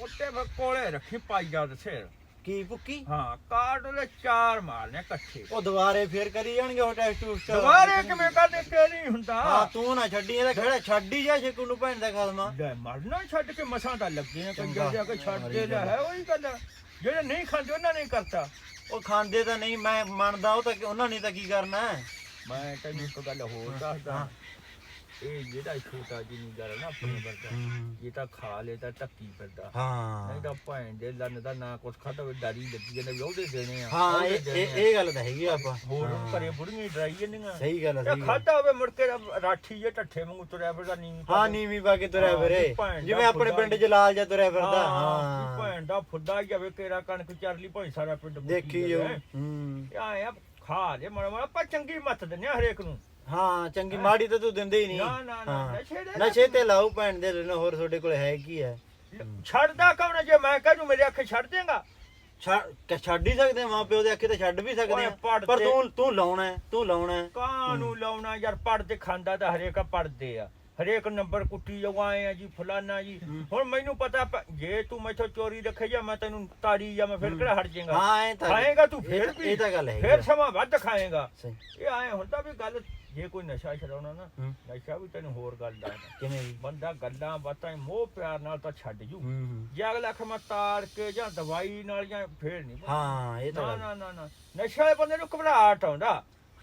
ਉੱਤੇ ਫਿਰ ਕੋਲੇ ਰੱਖੀ ਪਾਈਆ ਦੇ ਸਿਰ। ਕੀ ਭੁੱਕੀ? ਹਾਂ ਕਾਰਡ ਉਹਦੇ ਚਾਰ ਮਾਰਨੇ ਇਕੱਠੇ। ਉਹ ਦੁਬਾਰੇ ਫੇਰ ਕਰੀ ਜਾਣਗੇ ਉਹ ਟੈਸਟ ਟੂਸਟ ਦੁਬਾਰੇ ਕਿਵੇਂ ਕਰਦੇ ਕਿ ਨਹੀਂ ਹੁੰਦਾ। ਹਾਂ ਤੂੰ ਨਾ ਛੱਡੀ ਇਹਦਾ ਖੜਾ ਛੱਡ ਹੀ ਜਾ ਸ਼ਿਕੂ ਨੂੰ ਭੈਣ ਦਾ ਖਸਮਾ ਲੈ ਮਰਨਾ ਛੱਡ ਕੇ ਮਸਾਂ ਤਾਂ ਲੱਗੇ ਆ ਕੰਜਰ। ਜਾ ਕੇ ਛੱਡ ਦੇ ਲੈ ਹੈ ਉਹੀ ਗੱਲ ਆ। ਜਿਹੜੇ ਨਹੀਂ ਖਾਂਦੇ ਉਹਨਾਂ ਨੇ ਕਰਤਾ। ਉਹ ਖਾਂਦੇ ਤਾਂ ਨਹੀਂ ਮੈਂ ਮੰਨਦਾ ਉਹ ਤਾਂ ਕਿ- ਉਹਨਾਂ ਨੇ ਤਾਂ ਕੀ ਕਰਨਾ? ਹੈ ਮੈਂ ਤੈਨੂੰ ਇੱਕ ਗੱਲ ਹੋਰ ਦੱਸਦਾ। ਇਹ ਜਿਹੜਾ ਛੋਟਾ ਜਿੰਨੀ ਗੱਲ ਨਾ ਆਪਣੇ ਵਰਗਾ ਇਹ ਤਾਂ ਖਾ ਲੇ ਤਾਂ ਟੱਕੀ ਫਿਰਦਾ। ਨਹੀਂ ਹਾਂ ਤਾਂ ਭੈਣ ਦੇ ਲੰਨ ਦਾ ਨਾ ਕੁਛ ਖਾਦਾ ਹੋਵੇ ਡਰੀ ਲੱਗੀ ਜਾਂਦੇ ਵੀ ਉਹਦੇ ਦੇਣੇ ਆ ਹਾਂ ਉਹਦੇ ਇਹ ਦੇਣੇ ਇਹ ਆ। ਇਹ ਗੱਲ ਤਾਂ ਹੈਗੀ ਆ ਆਪਾਂ। ਹੋਰ ਹਾਂ। ਘਰੇ ਬੁੜੀਆਂ ਹੀ ਡਰਾਈ ਜਾਂਦੀਆਂ। ਸਹੀ ਗੱਲ ਆ, ਇਹ ਸਹੀ ਗੱਲ ਖਾਦਾ ਹੋਵੇ ਮੁੜ ਕੇ ਰਾਠੀ ਜੇ ਟੱਠੇ ਵਾਂਗੂ ਤੁਰਿਆ ਫਿਰਦਾ ਨੀਵੀਂ ਹਾਂ ਨੀਵੀਂ ਪਾ ਕੇ ਤੁਰਿਆ ਹਾਂ, ਫਿਰੇ। ਵੀ ਦਾ ਜਿਵੇਂ ਆਪਣੇ ਪਿੰਡ ਚ ਲਾਲ ਜਾਂ ਤੁਰਿਆ ਫਿਰਦਾ ਹਾਂ ਹਾਂ। ਭੈਣ ਦਾ ਫੁੱਦਾ ਜਾਵੇ ਕੇਰਾ ਕਣਕ ਚਰਲੀ ਭਾਈ ਸਾਰਾ ਪਿੰਡ ਮੁੱਕੀ ਦੇਖੀ ਜੋ ਜਾਵੇ। ਹੂੰ। ਇਹ ਆਏ ਆ ਖਾ ਜੇ ਮੜ ਮੜ ਆਪਾਂ ਚੰਗੀ ਮੱਤ ਦਿੰਨੇ ਆ ਹਰੇਕ ਨੂੰ। ਹਾਂ ਚੰਗੀ ਮਾੜੀ ਤਾਂ ਤੂੰ ਦਿੰਦੇ ਹੀ ਨਹੀਂ। ਨਾ, ਨਾ, ਨਾ, ਹਾਂ। ਨਸ਼ੇ ਦੇ ਨਸ਼ੇ ਤੇ ਲਾਉ ਭੈਣ ਦੇ ਲੈਣਾ ਹੋਰ ਤੁਹਾਡੇ ਕੋਲ ਹੈ ਕੀ ਹੈ? ਛੱਡਦਾ ਕੌਣ ਹੈ? ਜੇ ਮੈਂ ਕਹੂੰ ਮੇਰੇ ਅੱਖੇ ਛੱਡ ਦੇਗਾ। ਛੱਡ ਕਿ ਛੱਡ ਹੀ ਸਕਦੇ ਮਾਂ ਪਿਓ ਦੇ ਅੱਖੇ ਤਾਂ ਛੱਡ ਵੀ ਸਕਦੇ ਓਏ ਆ। ਪੜ੍ਹ ਪਰ ਤੇ- ਤੂੰ ਤੂੰ ਲਾਉਣਾ ਹੈ, ਤੂੰ ਲਾਉਣਾ ਹੈ। ਕਾਂ ਨੂੰ ਲਾਉਣਾ ਯਾਰ? ਪੜਦੇ ਖਾਂਦਾ ਤਾਂ ਹਰੇਕ ਪੜਦੇ ਆ। ਹਰੇਕ ਨੰਬਰ ਕੁੱਟੀ ਜਵਾਏ ਆ ਜੀ ਫਲਾਨਾ ਜੀ। ਹੁਣ ਮੈਨੂੰ ਪਤਾ ਪ- ਜੇ ਤੂੰ ਮੈਥੋਂ ਚੋਰੀ ਰੱਖੇ ਜਾਂ ਮੈਂ ਤੈਨੂੰ ਤਾੜੀ ਜਾਂ ਮੈਂ ਫਿਰ ਕਿਹੜਾ ਹਟ ਜਾਏਗਾ? ਹਾਂ ਇਹ ਤਾਂ ਖਾਏਗਾ ਤੂੰ ਇਹ ਫੇਰ ਤਾਂ- ਵੀ। ਇਹ ਤਾਂ ਗੱਲ ਹੈਗੀ ਫੇਰ ਆ। ਸਮਾਂ ਵੱਧ ਖਾਏਗਾ। ਸਹੀ। ਇਹ ਆਏ ਹੁੰਦਾ ਵੀ ਗੱਲ ਜੇ ਕੋਈ ਨਸ਼ਾ ਛਡਾਉਣਾ ਨਾ ਹੂੰ। ਨਸ਼ਾ ਵੀ ਤੈਨੂੰ ਹੋਰ ਗੱਲ ਦੱਸਦਾ। ਕਿਵੇਂ ਵੀ ਬੰਦਾ ਗੱਲਾਂ ਬਾਤਾਂ ਮੋਹ ਪਿਆਰ ਨਾਲ ਤਾਂ ਛੱਡ ਜੂ। ਹੂੰ ਹੂੰ। ਜੇ ਅਗਲਾ ਖਮਾ ਤਾੜ ਕੇ ਜਾਂ ਦਵਾਈ ਨਾਲ ਜਾਂ ਫੇਰ ਨਹੀਂ ਹਾਂ ਇਹ ਤਾਂ ਨਾ ਗੱਲ ਨਾ ਨਾ ਨਾ। ਨਸ਼ੇ ਵਾਲੇ ਬੰਦੇ ਨੂੰ ਘਬਰਾਹਟ ਆਉਂਦਾ।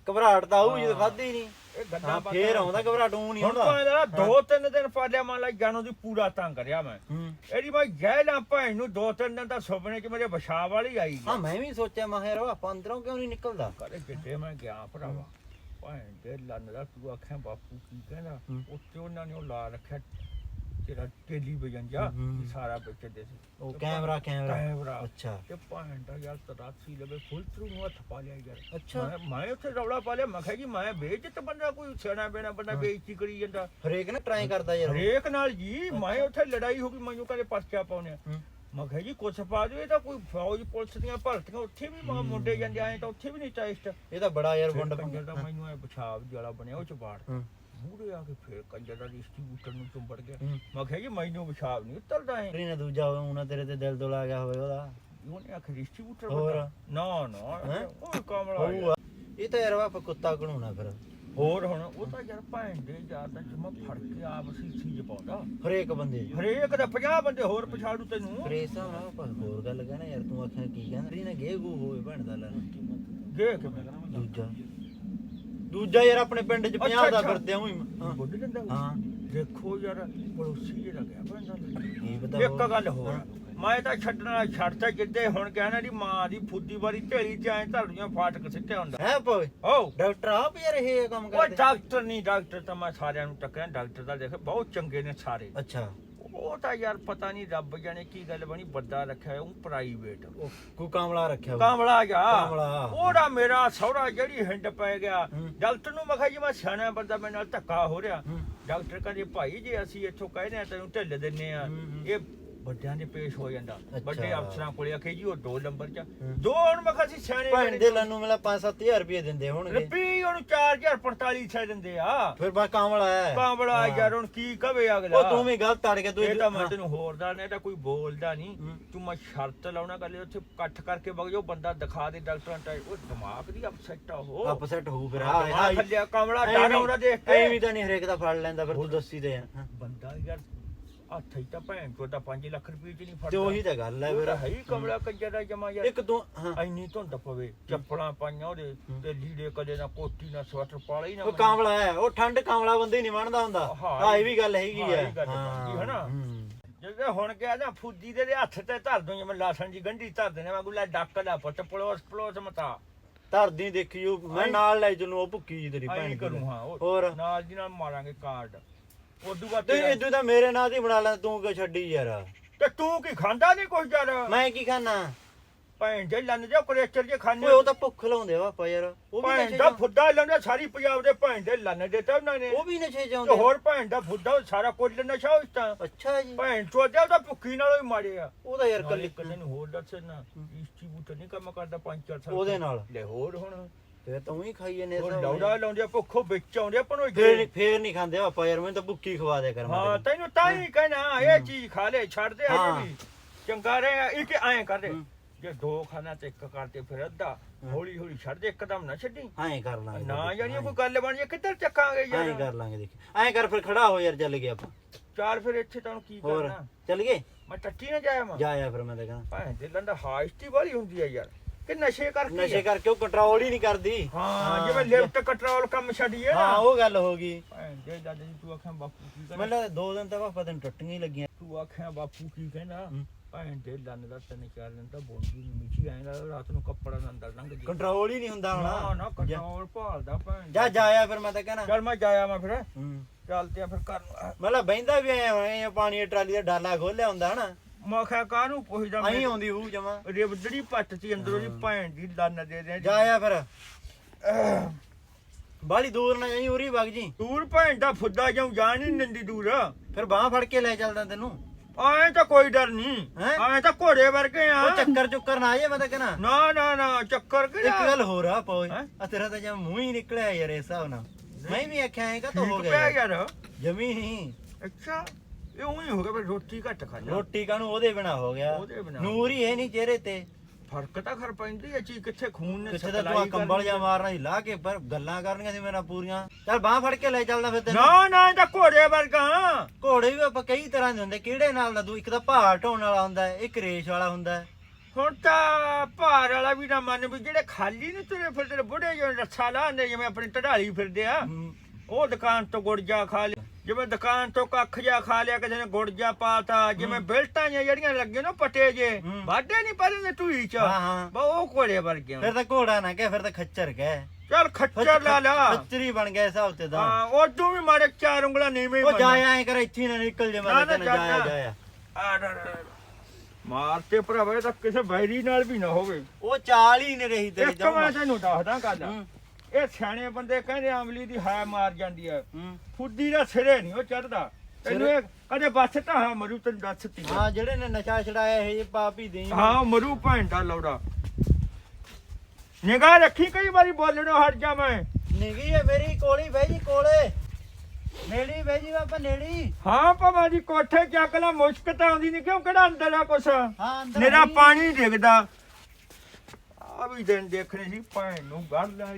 ਘਬਰਾਹਟ ਤਾਂ ਆਊ ਜਦੋਂ। ਖਾਦੀ ਨਹੀਂ ਇਹ ਗੱਲਾਂ ਹਾਂ ਬਾਤਾਂ ਫੇਰ ਆਉਂਦਾ ਘਬਰਾਹਟ ਊਂ ਨਹੀਂ ਹੁਣ ਆਉਂਦਾ। ਭਾਵੇਂ ਦਾ ਤਿੰਨ ਦਿਨ ਪਾਲਿਆ ਮੰਨ ਲਾ ਜਾਨੋ ਦੀ ਪੂਰਾ ਤੰਗ ਕਰਿਆ ਮੈਂ। ਹੂੰ। ਇਹਦੀ ਮੈਂ ਗਹਿਲਾ ਭੈਣ ਨੂੰ ਦੋ ਤਿੰਨ ਦਿਨ ਤਾਂ ਸੁਪਨੇ 'ਚ ਮੇਰੇ ਵਿਸ਼ਾ ਵਾਲੀ ਆਈ। ਹਾਂ ਮੈਂ ਵੀ ਸੋਚਿਆ ਮੈਂ ਯਾਰ ਆਪਾਂ ਅੰਦਰੋਂ ਕਿਉਂ ਨਹੀਂ ਨਿਕਲਦਾ? ਕਰੇ ਕਿੱਡੇ ਮੈਂ ਗਿਆ ਭਰਾਵਾ। ਭੈਣ ਦੇ ਲੰਨ ਦਾ ਤੂੰ ਆਖਿਆ ਬਾਪੂ ਕੀ ਕਹਿੰਦਾ ਹੂੰ। ਉੱਤੇ ਉਹਨਾਂ ਨੇ ਉਹ ਲਾ ਰੱਖਿਆ ਤੇਰਾ ਟੈਲੀਵਿਜ਼ਨ ਜਾ ਹੂੰ। ਸਾਰਾ ਬੱਚੇ ਸੀ ਉਹ ਕੈਮਰਾ ਕੈਮਰਾ ਕੈਮਰਾ ਅੱਛਾ ਤੇ ਭੈਣ ਦਾ ਯਾਰ ਤਰਾਸੀ ਲਵੇ ਫੁੱਲ ਥਰੂ ਨੂੰ ਹੱਥ ਪਾ ਲਿਆ ਯਾਰ ਅੱਛਾ ਮੈਂ ਮੈਂ ਉੱਥੇ ਰੌਲਾ ਪਾ ਲਿਆ ਮੈਂ ਕਿਹਾ ਜੀ ਮੈਂ ਵੇਚਤ ਬੰਦਾ ਕੋਈ ਸਿਆਣਾ ਬੇਣਾ ਬੰਦਾ ਹਾਂ। ਬੇਇੱਜ਼ਤੀ ਕਰੀ ਜਾਂਦਾ ਹਰੇਕ ਨਾ ਟਰਾਈ ਕਰਦਾ ਯਾਰ ਹਰੇਕ ਨਾਲ ਜੀ ਮੈਂ ਉੱਥੇ ਲੜਾਈ ਹੋ ਗਈ ਮੈਨੂੰ ਕਹਿੰਦੇ ਪਰਚਾ ਪਾਉਣੇ ਆ। ਹੂੰ। ਮੈਂ ਕਿਹਾ ਜੀ ਕੁਛ ਪਾ ਦਿਓ ਇਹ ਤਾਂ ਕੋਈ ਫੌਜ ਪੁਲਿਸ ਦੀਆਂ ਭਰਤੀਆਂ ਉੱਥੇ ਵੀ ਮ- ਮੁੰਡੇ ਜਾਂਦੇ ਆਏ ਤਾਂ ਉੱਥੇ ਵੀ ਨਹੀਂ ਟੈਸਟ ਇਹ ਤਾਂ ਬੜਾ ਯਾਰ ਵੰਡ ਕੰਜਰ ਦਾ ਮੈਨੂੰ ਐ ਪਿਸ਼ਾਬ ਜਿਹਾ ਬਣਿਆ ਉਹ ਚ ਬਾੜ ਹੂੰ। ਮੂਹਰੇ ਆ ਕੇ ਫੇਰ ਕੰਜਰ ਦਾ ਡਿਸਟ੍ਰੀਬਿਊਟਰ ਨੂੰ ਚੁੰਬੜ ਗਿਆ। ਮੈਂ ਕਿਹਾ ਜੀ ਮੈਨੂੰ ਪਿਸ਼ਾਬ ਨਹੀਂ ਉਤਰਦਾ ਹੈ ਨਾ ਦੂਜਾ ਉਹਨਾਂ ਤੇਰੇ ਤੇ ਦਿਲ ਦੁਲਾ ਗਿਆ ਹੋਵੇ ਉਹਦਾ। ਉਹਨੇ ਆਖਿਆ ਡਿਸਟ੍ਰੀਬਿਊਟਰ? ਨਾ ਨਾ? ਉਹ ਕਮਲਾ। ਇਹ ਤਾਂ ਯਾਰ ਆਪਾਂ ਕੁੱਤਾ ਕਢਾਉਣਾ ਫਿਰ। ਹੋਰ ਹੁਣ ਉਹ ਤਾਂ ਯਾਰ ਦੇ ਯਾਰ ਦਾ ਜਮਾ ਫੜ ਕੇ ਆਪ ਸੀਸੀ ਚ ਪਾਉਂਦਾ। ਹਰੇਕ ਬੰਦੇ ਹਰੇਕ ਦਾ 50 ਬੰਦੇ ਹੋਰ ਪਛਾੜੂ ਤੈਨੂੰ। ਫਿਰ ਇਸ ਹਿਸਾਬ ਨਾਲ ਆਪਾਂ ਹੋਰ ਗੱਲ ਕਹਿਣਾ ਯਾਰ ਤੂੰ ਆਖਿਆ ਕੀ ਕਹਿੰਦਾ ਰੀ ਨਾ ਗੇ ਗੂ ਹੋਵੇ ਭੈਣ ਦਾ ਲੈ। ਗੇ ਕਿਵੇਂ ਦੂਜਾ। ਦੂਜਾ ਯਾਰ ਆਪਣੇ ਪਿੰਡ ਚ 50 ਦਾ ਅੱਛਾ। ਫਿਰਦੇ ਆਂ ਹਾਂ। ਦੇਖੋ ਯਾਰ ਪੜੋਸੀ ਜਿਹੜਾ ਗਿਆ ਬੰਦਾ ਕੀ ਪਤਾ ਇੱਕ ਹੋਰ। ਗੱਲ ਹੋਰ। ਮੈਂ ਤਾਂ ਛੱਡਣਾ ਛੱਡਤਾ ਜਿੱਦੇ ਹੁਣ ਕਹਿਣਾ ਦੀ ਮਾਂ ਦੀ ਫੁੱਦੀ ਵਾਰੀ ਢੇਲੀ ਚ ਐ ਧਰਦੀਆਂ ਫਾਟਕ ਸਿੱਟਿਆ ਹੁੰਦਾ। ਹੈ ਪਵੇ ਓ ਡਾਕਟਰ ਆਪ ਯਾਰ ਇਹ ਕੰਮ ਉਹ ਕਰਦੇ। ਡਾਕਟਰ ਨਹੀਂ ਡਾਕਟਰ ਤਾਂ ਮੈਂ ਸਾਰਿਆਂ ਨੂੰ ਟੱਕਰਿਆ ਡਾਕਟਰ ਦਾ ਦੇਖ ਬਹੁਤ ਚੰਗੇ ਨੇ ਸਾਰੇ। ਅੱਛਾ। ਉਹ ਤਾਂ ਯਾਰ ਪਤਾ ਨਹੀਂ ਰੱਬ ਜਾਣੇ ਕੀ ਗੱਲ ਬਣੀ ਵੱਡਾ ਰੱਖਿਆ ਉਹ ਪ੍ਰਾਈਵੇਟ ਉਹ ਕੋਈ ਕਾਮਲਾ ਰੱਖਿਆ ਹੋਊ। ਕਾਮਲਾ ਜਾ। ਕਾਮਲਾ। ਉਹਦਾ ਮੇਰਾ ਸਹੁਰਾ ਜਿਹੜੀ ਹਿੰਡ ਪੈ ਗਿਆ। ਹੂੰ। ਡਾਕਟਰ ਨੂੰ ਮੈਂ ਕਿਹਾ ਜੀ ਮੈਂ ਸਿਆਣਾ ਬੰਦਾ ਮੇਰੇ ਨਾਲ ਧੱਕਾ ਹੋ ਰਿਹਾ। ਹੂੰ। ਡਾਕਟਰ ਕਹਿੰਦੇ ਭਾਈ ਜੇ ਅਸੀਂ ਇੱਥੋਂ ਕਹਿੰਦੇ ਆ ਤੈਨੂੰ ਢਿੱਲ ਦਿੰਨੇ ਆ ਹੂੰ, ਹੂੰ। ਇਹ ਵੱਡਿਆਂ ਦੇ ਪੇਸ਼ ਹੋ ਜਾਂਦਾ। ਵੱਡੇ ਅਫਸਰਾਂ ਕੋਲੇ ਆਖੇ ਜੀ ਉਹ ਦੋ ਨੰਬਰ ਚ। ਦੋ ਹੁਣ ਮੈਂ ਕਿਹਾ ਸੀ ਸਿਆਣੇ ਭੈਣ ਦੇ ਲੰਨੂ ਮਿਲਾ 5-7000 ਰੁਪਏ ਦਿੰਦੇ ਹੋਣਗੇ ਰੁਪਈ ਉਹਨੂੰ 4045 ਛੇ ਦਿੰਦੇ ਆ ਫਿਰ ਬਾ ਕਾਮਲਾ ਹੈ ਕਾਂਬੜਾ ਹਾਂ। ਯਾਰ ਹੁਣ ਕੀ ਕਵੇ ਅਗਲਾ ਉਹ ਤੂੰ ਵੀ ਗਲਤ ਅੜ ਕੇ ਤੂੰ ਇਹ ਤਾਂ ਮੈਂ। ਤੈਨੂੰ ਹੋਰ ਦਾ ਨਹੀਂ ਤਾਂ ਕੋਈ ਬੋਲਦਾ ਨਹੀਂ। ਤੂੰ ਮੈਂ ਸ਼ਰਤ ਲਾਉਣਾ ਗੱਲ ਉੱਥੇ ਇਕੱਠ ਕਰਕੇ ਵਗ ਜਾਓ ਬੰਦਾ ਦਿਖਾ ਦੇ ਡਾਕਟਰਾਂ ਟਾਈ ਉਹ ਦਿਮਾਗ ਦੀ ਅਪਸੈਟ ਆ ਉਹ ਅਪਸੈਟ ਹੋਊ ਫਿਰ ਹਾਂ ਥੱਲੇ ਕਮਲਾ ਡਰ ਆਉਂਦਾ ਦੇਖ ਕੇ ਐਵੇਂ ਤਾਂ ਨਹੀਂ ਹਰੇਕ ਦਾ ਫੜ ਲੈਂਦਾ ਫਿਰ ਤੂੰ ਦੱਸੀ ਦੇ। ਬੰਦਾ ਯਾਰ ਹੱਥ ਹੀ ਤਾਂ ਭੈਣ ਚੋ ਤਾਂ 5 ਲੱਖ ਰੁਪਏ ਚ ਨਹੀਂ ਫੜਦਾ। ਤੇ ਉਹੀ ਤਾਂ ਗੱਲ ਹੈ ਉਹ ਫਿਰ। ਤਾਂ ਹੈ ਹੀ ਕਮਲਾ ਕੰਜਰ ਦਾ ਜਮਾ ਯਾਰ। ਇੱਕ ਤੂੰ ਹਾਂ। ਐਨੀ ਧੁੰਦ ਪਵੇ ਚੱਪਲਾਂ ਪਾਈਆਂ ਉਹਦੇ। ਤੇ ਲੀੜੇ ਕਦੇ ਨਾ ਕੋਟੀ ਨਾ ਸਵੈਟਰ ਪਾਲਾ ਹੀ ਨਾ ਉਹ ਕਾਮਲਾ ਹੈ ਉਹ ਠੰਡ ਕਾਮਲਾ ਬੰਦੇ ਨਹੀਂ ਮੰਨਦਾ ਹੁੰਦਾ। ਹਾਂ, ਹਾਂ ਇਹ ਵੀ ਗੱਲ ਹੈਗੀ ਹਾਂ, ਗੱਲ ਹੈਗੀ ਹੈ ਨਾ। ਹੂੰ। ਜਦੋਂ ਹੁਣ ਗਿਆ ਨਾ ਫੁੱਦੀ ਦੇ ਹੱਥ ਤੇ ਧਰ ਦੂੰ ਜਿਵੇਂ ਲਾਸਣ ਦੀ ਗੰਢੀ ਧਰ ਦੇਣੇ ਮੈਂ ਗੁਲਾ ਡੱਕ ਦਾ ਪੁੱਤ ਪਲੋਸ ਪਲੋਸ ਮਤਾ। ਧਰਦੀ ਦੇਖੀ ਉਹ ਮੈਂ ਆਈਂ- ਨਾਲ ਲੈ ਜਨੂੰ ਉਹ ਭੁੱਕੀ ਜੀ ਤੇਰੀ ਐਂ ਭੈਣ ਕਰੂੰ ਹਾਂ ਉਹ- ਹੋਰ? ਨਾਲ ਦੀ ਨਾਲ ਮਾਰਾਂਗੇ ਕਾਰਡ। ਉਦੋਂ ਬਾਅਦ ਤੇ ਤੇਰਾ- ਇਦੋਂ ਤਾਂ ਮੇਰੇ ਨਾਂ ਦੀ ਬਣਾ ਲੈ ਤੂੰ ਕਿਉਂ ਛੱਡੀ ਯਾਰ? ਤੇ ਤੂੰ ਕੀ ਖਾਂਦਾ ਨਹੀਂ ਕੁਝ ਯਾਰ? ਮੈਂ ਕੀ ਖਾਣਾ ਭੈਣ ਜੇ ਲੰਨ ਜਾ ਕਰੇਚਰ ਜੇ ਖਾਣੇ ਓਏ ਉਹ ਤਾਂ ਭੁੱਖ ਲਾਉਂਦੇ ਪਾਪਾ ਯਾਰ। ਉਹ ਵੀ ਭੈਣ ਨਸ਼ੇ ਦਾ ਚ- ਫੁੱਦਾ ਲਾਉਂਦਾ ਸਾਰੀ ਪੰਜਾਬ ਦੇ ਭੈਣ ਦੇ ਲੰਨ ਦਿੱਤਾ ਉਹਨਾਂ ਨੇ। ਉਹ ਵੀ ਨਸ਼ੇ ਤੇ ਚਾਉਂਦੇ ਹੋਰ ਭੈਣ ਦਾ ਫੁੱਦਾ ਸਾਰਾ ਕੁਝ ਨਸ਼ਾ ਉਸ ਤਾਂ। ਅੱਛਾ ਜੀ। ਭੈਣ ਚੋਦਿਆ ਉਹਦਾ ਭੁੱਖੀ ਨਾਲੋਂ ਹੀ ਮਾਰੇ ਆ। ਉਹਦਾ ਯਾਰ ਨਾਲੇ ਕੱਲੀ ਕਦੇ ਨੂੰ ਹੋਰ ਦੱਸ ਨਾ ਡਿਸਟ੍ਰੀਬਿਊਟਰ ਨਹੀਂ ਕੰਮ ਕਰਦਾ ਪੰਜ ਚਾਰ ਸਾਲ ਉਹਦੇ ਨਾਲ। ਲੈ ਹੋਰ ਹੁਣ। ਫੇਰ ਤੂੰ ਹੀ ਖਾਈ ਜਨੇ ਹੋਰ ਲੌੜਾ ਲਾਉਂਦੇ ਆ, ਭੁੱਖੋਂ ਵਿੱਚ ਆਉਂਦੇ ਨੂੰ ਫੇਰ ਫੇਰ ਨਹੀਂ ਖਾਂਦੇ ਪਾਪਾ ਯਾਰ ਮੈਨੂੰ ਤਾਂ ਭੁੱਕੀ ਖਵਾ ਦੇ ਕਰ ਮੈਂ ਹਾਂ ਤੈਨੂੰ। ਤੈਨੂੰ ਤਾਂ ਹੀ ਕਹਿਣਾ ਇਹ ਚੀਜ਼ ਖਾ ਲੈ ਛੱਡ ਦੇ ਹਾਂ। ਅਜੇ ਵੀ। ਚੰਗਾ ਰਹੇ ਇੱਕ ਐਂ ਕਰ ਦੇ। ਹੂੰ। ਜੇ ਦੋ ਖਾਣਾ ਤੇ ਇੱਕ ਕਰਦੇ ਫਿਰ ਅੱਧਾ। ਹੌਲੀ ਹੌਲੀ ਛੱਡ ਦੇ ਇੱਕਦਮ ਨਾ ਛੱਡੀ। ਐਂ ਕਰ ਲਾਂਗੇ ਨਾ ਯਾਰ ਇਹ ਕੋਈ ਗੱਲ ਬਣ ਜੇ ਕਿੱਧਰ ਚੱਕਾਂਗੇ ਐਂ ਯਾਰ ਕਰ ਲਾਂਗੇ ਦੇਖ। ਐਂ ਕਰ ਫਿਰ ਖੜਾ ਹੋ ਯਾਰ ਚੱਲ ਗਿਆ ਆਪਾਂ। ਚਾਰ ਫਿਰ ਇੱਥੇ ਤਾਂ ਹੁਣ ਕੀ ਹੋਰ ਕਰਨਾ? ਚੱਲ ਗਏ? ਮੈਂ ਟੱਟੀ ਨਾ ਜਾਇਆ ਮੈਂ। ਜਾ ਆ ਫਿਰ ਮੈਂ ਤਾਂ ਕਹਿੰਦਾ। ਭਾਂ ਦੇ ਹਾਇਸਟੀ ਵਾਲੀ ਹੁੰਦੀ ਹੈ ਯਾਰ। ਕਿ ਨਸ਼ੇ ਕਰਕੇ ਨਸ਼ੇ ਆ। ਕਰਕੇ ਉਹ ਕੰਟਰੋਲ ਹੀ ਨਹੀਂ ਕਰਦੀ। ਹਾਂ ਜਿਵੇਂ ਲਿਫਟ ਕੰਟਰੋਲ ਕੰਮ ਛੱਡੀਏ ਹਾਂ ਨਾ ਉਹ ਗੱਲ ਹੋ ਗਈ। ਦੇ ਦਾਦਾ ਜੀ ਤੂੰ ਆਖਾਂ ਬਾਪੂ ਕੀ ਕਹਿੰਦਾ ਮੈਨੂੰ ਦੋ ਦਿਨ ਤਾਂ ਪਾਪਾ ਤੈਨੂੰ ਟੁੱਟੀਆਂ ਹੀ ਲੱਗੀਆਂ। ਤੂੰ ਆਖਿਆ ਬਾਪੂ ਕੀ ਕਹਿੰਦਾ ਹੂੰ। ਭਾਂ ਦੇ ਲੰਨ ਦਾ ਤਿੰਨ ਚਾਰ ਦਿਨ ਤਾਂ ਬੋਂਦੀ ਨਹੀਂ ਮਿੱਠੀ ਆਏਗਾ ਰਾਤ ਨੂੰ ਕੱਪੜਾ ਨਾ ਅੰਦਰ ਲੰਘ ਜੇ। ਕੰਟਰੋਲ ਹੀ ਨਹੀਂ ਹੁੰਦਾ ਨਾ ਹੁਣ ਨਾ ਕੰਟਰੋਲ ਭਾਲਦਾ ਭਾਂ ਜਾ। ਜਾ ਫਿਰ ਮੈਂ ਤਾਂ ਕਹਿੰਦਾ ਚੱਲ ਮੈਂ ਜਾਇਆ ਮੈਂ ਫਿਰ। ਹੂੰ। ਚੱਲਦੇ ਆ ਫਿਰ ਨੂੰ। ਮਤਲਬ ਬੈਂਦਾ ਵੀ ਐ ਹੋਏ ਆ ਪਾਣੀ ਦੀ ਟਰਾਲੀ ਦਾ ਡਾਲਾ ਖੋਲਿਆ ਹੁੰਦਾ ਹਨਾ? ਮੈਂ ਕਿਹਾ ਕਾਹਨੂੰ ਪੁੱਛਦਾ ਐਂ ਆਉਂਦੀ ਹੂ ਜਮਾ। ਰਿਬਦੜੀ ਪੱਟ ਤੀ ਅੰਦਰੋਂ ਦੀ ਭੈਣ ਦੀ ਲੰਨ ਦੇ ਦੇ ਜਾ ਆ ਫਿਰ। ਬਾਲੀ ਦੂਰ ਨਾ ਜਾਈ ਉਰੀ ਵਗ ਜੀ ਦੂਰ ਭੈਣ ਦਾ ਫੁੱਦਾ ਜਾਉ ਜਾਣ ਨਹੀਂ ਦਿੰਦੀ ਦੂਰ। ਫਿਰ ਬਾਹ ਫੜ ਕੇ ਲੈ ਚੱਲਦਾ ਤੈਨੂੰ। ਐਂ ਤਾਂ ਕੋਈ ਡਰ ਨਹੀਂ ਹੈਂ? ਐਂ ਤਾਂ ਘੋੜੇ ਵਰਗੇ ਆ। ਉਹ ਚੱਕਰ ਚੁੱਕਰ ਨਾ ਆ ਜਾਏ ਮੈਂ ਤਾਂ ਕਹਿੰਦਾ ਨਾ ਨਾ ਨਾ ਚੱਕਰ ਇੱਕ ਕਿਹੜਾ ਗੱਲ ਹੋਰ ਆ ਪੋਏ ਹੈਂ? ਆ ਤੇਰਾ ਤਾਂ ਜਮ ਮੂੰਹ ਹੀ ਨਿਕਲਿਆ ਯਾਰ ਇਸ ਹਿਸਾਬ ਨਾਲ। ਮੈਂ ਵੀ ਆਖਿਆ ਐ ਕਾ ਹੋ ਗਿਆ। ਯਾਰ। ਜਮੀ ਨਹੀਂ। ਅੱਛਾ। ਇਹ ਉਹੀ ਹੋ ਗਿਆ ਵੀ ਰੋਟੀ ਘੱਟ ਖਾ ਜਾ ਰੋਟੀ ਕਾਨੂੰ ਉਹਦੇ ਬਿਨਾ ਹੋ ਗਿਆ। ਉਹਦੇ ਬਿਨਾਂ। ਨੂਰ ਹੀ ਹੈ ਨਹੀਂ ਚਿਹਰੇ ਤੇ। ਫ਼ਰਕ ਤਾਂ ਖਰ ਪੈਂਦੀ ਐ ਚੀਜ਼ ਕਿੱਥੇ ਖੂਨ ਨੇ ਕਿੱਥੇ ਤਾਂ ਤੂੰ ਆਹ ਕੰਬਲ ਕਰਨੀ ਜਾਂ। ਮਾਰਨਾ ਸੀ ਲਾ ਕੇ ਪਰ ਗੱਲਾਂ ਕਰਨੀਆਂ ਸੀ ਮੇਰੇ ਪੂਰੀਆਂ। ਚੱਲ ਬਾਹ ਫੜ ਕੇ ਲੈ ਚੱਲਦਾ ਫਿਰ ਤੈਨੂੰ। ਨਾ ਨਾ ਇਹ ਤਾਂ ਘੋੜੇ ਵਰਗਾ। ਘੋੜੇ ਵੀ ਆਪਾਂ ਕਈ ਤਰ੍ਹਾਂ ਦੇ ਹੁੰਦੇ ਕਿਹੜੇ ਨਾਲ ਦਾ ਦੂ? ਇੱਕ ਤਾਂ ਭਾਰ ਢੋਣ ਵਾਲਾ ਹੁੰਦਾ ਹੈ ਇੱਕ ਰੇਸ਼ ਵਾਲਾ ਹੁੰਦਾ ਹੈ। ਹੁਣ ਤਾਂ ਭਾਰ ਵਾਲਾ ਵੀ ਨਾ ਮੰਨ ਵੀ ਜਿਹੜੇ ਖਾਲੀ ਨਹੀਂ ਤੁਰੇ ਫਿਰਦੇ ਨੇ ਬੁੱਢੇ ਜਿਵੇਂ ਰੱਸਾ ਲਾਉਂਦੇ ਜਿਵੇਂ ਆਪਣੀ ਢੜਾਲੀ ਫਿਰਦੇ ਆ। ਹਮ, ਉਹ ਦੁਕਾਨ ਤੋਂ ਗੁੜ ਜਾ ਖਾ ਲਿਆ ਜਿਵੇਂ ਦੁਕਾਨ ਤੋਂ ਕੱਖ ਜਾ ਖਾ ਲਿਆ ਕਿਸੇ ਨੇ ਗੁੜ ਜਾ ਪਾਤਾ ਜਿਵੇਂ ਬਿਲਟਾਂ ਜਿਹੀਆਂ ਜਿਹੜੀਆਂ ਲੱਗੇ ਨਾ ਪਟੇ ਜੇ। ਵਾਢੇ ਨਹੀਂ ਪਾਦੇ ਨੇ ਟੂਈ ਚ। ਹਾਂ ਬਾ ਉਹ ਕੋਲੇ ਵਰਗੇ ਫਿਰ ਤਾਂ ਘੋੜਾ ਨਾ ਕਹਿ ਫਿਰ ਤਾਂ ਖੱਚਰ ਕਹਿ। ਚੱਲ ਖੱਚਰ ਲਾ ਲਾ। ਖੱਚਰੀ ਬਣ ਗਿਆ ਹਿਸਾਬ ਤੇ ਤਾਂ। ਹਾਂ ਉਹ ਤੂੰ ਵੀ ਮਾਰੇ ਚਾਰ ਉਂਗਲਾਂ ਨੀਵੇਂ ਉਹ ਜਾ ਐ ਕਰ ਇੱਥੇ ਹੀ ਨਾ ਨਿਕਲ ਜੇ ਨਾ, ਨਾ, ਕਹਿੰਦਾ ਜਾ ਜਾ, ਜਾ। ਆ। ਡਾ, ਡਾ, ਡਾ। ਮਾਰ ਤੇ ਭਰਾਵਾ ਇਹ ਤਾਂ ਕਿਸੇ ਬੈਰੀ ਨਾਲ ਵੀ ਨਾ ਹੋਵੇ। ਉਹ ਚਾਲ ਹੀ ਨਹੀਂ ਰਹੀ ਤੇਰੀ ਇੱਕ ਮੈਂ ਜਮਾ। ਤੈਨੂੰ ਦੱਸਦਾ ਗੱਲ। ਹੂੰ। ਇਹ ਸਿਆਣੇ ਬੰਦੇ ਕਹਿੰਦੇ ਆਮਲੀ ਦੀ ਹਾਇ ਮਾਰ ਜਾਂਦੀ ਹੈ ਹੂੰ। ਫੁੱਦੀ ਦਾ ਸਿਰੇ ਨਹੀਂ ਉਹ ਚੜਦਾ। ਤੈਨੂੰ ਇਹ ਕਦੇ ਬੱਸ ਤਾਂ ਹਾਂ ਮਰੂ ਤੈਨੂੰ ਦੱਸਤੀ ਆ। ਹਾਂ ਜਿਹੜੇ ਨੇ ਨਸ਼ਾ ਛਡਾਇਆ ਇਹ ਪਾਪ ਦੇਈ ਹਾਂ ਮਰੂ ਦਾ ਲੌੜਾ। ਨਿਗਾਹ ਰੱਖੀ ਕਈ ਵਾਰੀ ਬੋਲਣੋਂ ਹਟ ਜਾ ਮੈਂ। ਨਿਗੀ ਹੈ ਮੇਰੀ ਕੋਲੀ ਬਹਿ ਜੀ ਕੋਲੇ। ਨੇੜੀ ਬਹਿ ਜੀ ਬਾਪਾ ਨੇੜੀ। ਹਾਂ ਭਵਾਂ ਦੀ ਕੋਠੇ ਚੱਕ ਲਾ ਮੁਸ਼ਕ ਤਾਂ ਆਉਂਦੀ ਨਹੀਂ ਕਿਉਂ ਕਿਹੜਾ ਅੰਦਰ ਆ ਕੁਛ? ਹਾਂ ਅੰਦਰ ਮੇਰਾ। ਪਾਣੀ ਡਿੱਗਦਾ। ਆ ਵੀ ਦਿਨ ਦੇਖਣੇ ਸੀ ਭੈਣ ਨੂੰ ਗੜ ਲੈ